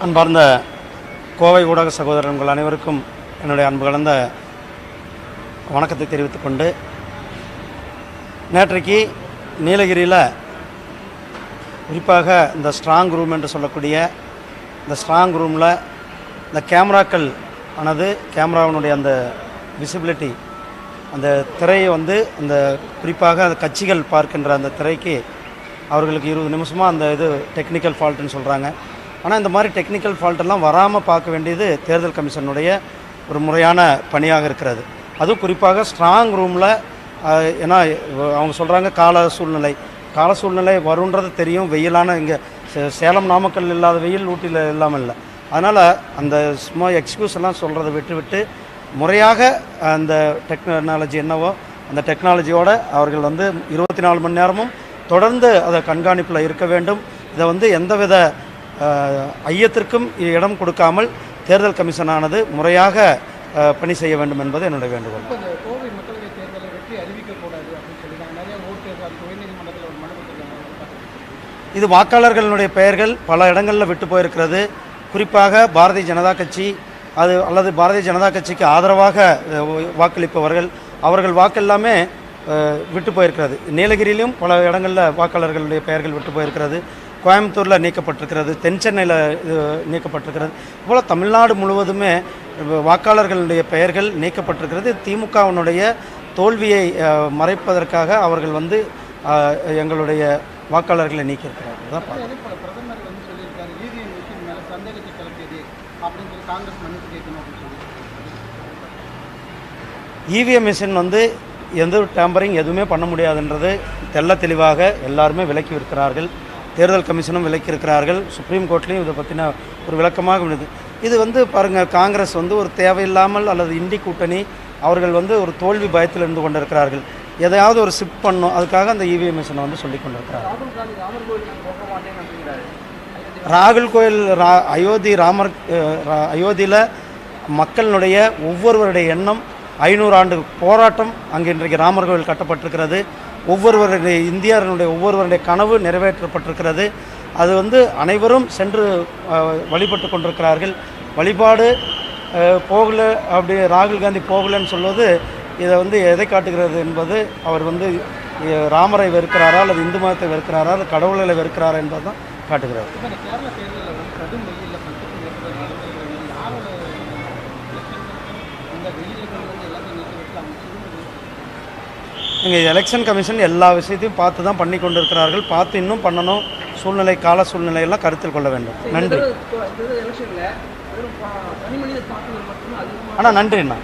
அன்பார்ந்த கோவை ஊடக சகோதரர்கள் அனைவருக்கும் என்னுடைய அன்பு கலந்த வணக்கத்தை தெரிவித்துக் கொண்டு நேற்றைக்கு நீலகிரியில் குறிப்பாக இந்த ஸ்ட்ராங் ரூம் என்று சொல்லக்கூடிய இந்த ஸ்ட்ராங் ரூமில் இந்த கேமராக்கள் ஆனது கேமராவினுடைய அந்த விசிபிலிட்டி அந்த திரையை வந்து அந்த குறிப்பாக அந்த கட்சிகள் பார்க்கின்ற அந்த திரைக்கு அவர்களுக்கு இருபது நிமிஷமாக அந்த இது டெக்னிக்கல் ஃபால்ட்டுன்னு சொல்கிறாங்க ஆனால் இந்த மாதிரி டெக்னிக்கல் ஃபால்ட்டெல்லாம் வராமல் பார்க்க வேண்டியது தேர்தல் கமிஷனுடைய ஒரு முறையான பணியாக இருக்கிறது. அதுவும் குறிப்பாக ஸ்ட்ராங் ரூமில் ஏன்னா அவங்க சொல்கிறாங்க கால சூழ்நிலை. கால சூழ்நிலை வருன்றது தெரியும். வெயிலான இங்கே சேலம் நாமக்கல் இல்லாத வெயில் ஊட்டியில் இல்லாமல் இல்லை. அதனால் அந்த சும்மா எக்ஸ்கியூஸ் எல்லாம் சொல்கிறத விட்டு விட்டு முறையாக அந்த டெக்னாலஜி என்னவோ அந்த டெக்னாலஜியோடு அவர்கள் வந்து இருபத்தி நாலு மணி நேரமும் தொடர்ந்து அதை கண்காணிப்பில் இருக்க வேண்டும். இதை வந்து எந்தவித ஐயத்திற்கும் இடம் கொடுக்காமல் தேர்தல் கமிஷனானது முறையாக பணி செய்ய வேண்டும் என்பது என்னுடைய வேண்டுகோள். இது வாக்காளர்களுடைய பெயர்கள் பல இடங்களில் விட்டு போயிருக்கிறது. குறிப்பாக பாரதிய ஜனதா கட்சி அது அல்லது பாரதிய ஜனதா கட்சிக்கு ஆதரவாக வாக்களிப்பவர்கள் அவர்கள் வாக்கெல்லாமே விட்டு போயிருக்கிறது. நீலகிரியிலும் பல இடங்களில் வாக்காளர்களுடைய பெயர்கள் விட்டு போயிருக்கிறது. கோயம்புத்தூரில் நீக்கப்பட்டிருக்கிறது தென் சென்னையில் நீக்கப்பட்டிருக்கிறது. போல் தமிழ்நாடு முழுவதுமே வாக்காளர்களுடைய பெயர்கள் நீக்கப்பட்டிருக்கிறது. திமுகவினுடைய தோல்வியை மறைப்பதற்காக அவர்கள் வந்து எங்களுடைய வாக்காளர்களை நீக்கியிருக்கிறார்கள். தான் இவிஎம் மிஷின் வந்து எந்த டேம்பரிங் எதுவுமே பண்ண முடியாதுன்றது தெள்ள தெளிவாக எல்லாருமே விலக்கி இருக்கிறார்கள் தேர்தல் கமிஷனும் விலக்கி இருக்கிறார்கள் சுப்ரீம் கோர்ட்லேயும் இதை பற்றின ஒரு விளக்கமாக உள்ளது. இது வந்து பாருங்கள் காங்கிரஸ் வந்து ஒரு தேவையில்லாமல் அல்லது இந்தி கூட்டணி அவர்கள் வந்து ஒரு தோல்வி பயத்தில் இருந்து கொண்டிருக்கிறார்கள். எதையாவது ஒரு ஷிஃப்ட் பண்ணும் அதுக்காக அந்த இவிஎம் மிஷினை வந்து சொல்லி கொண்டிருக்கிறார்கள் ராகுல் கோயில் ரா அயோத்தி ராமர் அயோத்தியில் மக்களினுடைய ஒவ்வொருவருடைய எண்ணம் ஐநூறு ஆண்டு போராட்டம் அங்கே இன்றைக்கு ராமர் கோவில் கட்டப்பட்டிருக்கிறது. ஒவ்வொருவருடைய இந்தியர்களுடைய ஒவ்வொருவருடைய கனவு நிறைவேற்றப்பட்டிருக்கிறது. அது வந்து அனைவரும் சென்று வழிபட்டு கொண்டிருக்கிறார்கள். வழிபாடு போகலை போகல அப்படி ராகுல் காந்தி போகலன்னு சொல்வது இதை வந்து எதை காட்டுகிறது என்பது அவர் வந்து ராமரை வெறுக்கிறாரா அல்லது இந்து மதத்தை வெறுக்கிறாரா அல்லது கடவுளை வெறுக்கிறாரா என்பது தான் காட்டுகிறது இங்கே எலெக்ஷன் கமிஷன் எல்லா விஷயத்தையும் பார்த்து தான் பண்ணி கொண்டிருக்கிறார்கள் பார்த்து இன்னும் பண்ணணும். சூழ்நிலை கால சூழ்நிலையெல்லாம் கருத்தில் கொள்ள வேண்டும். நன்றி. ஆனால் நன்றிண்ணா.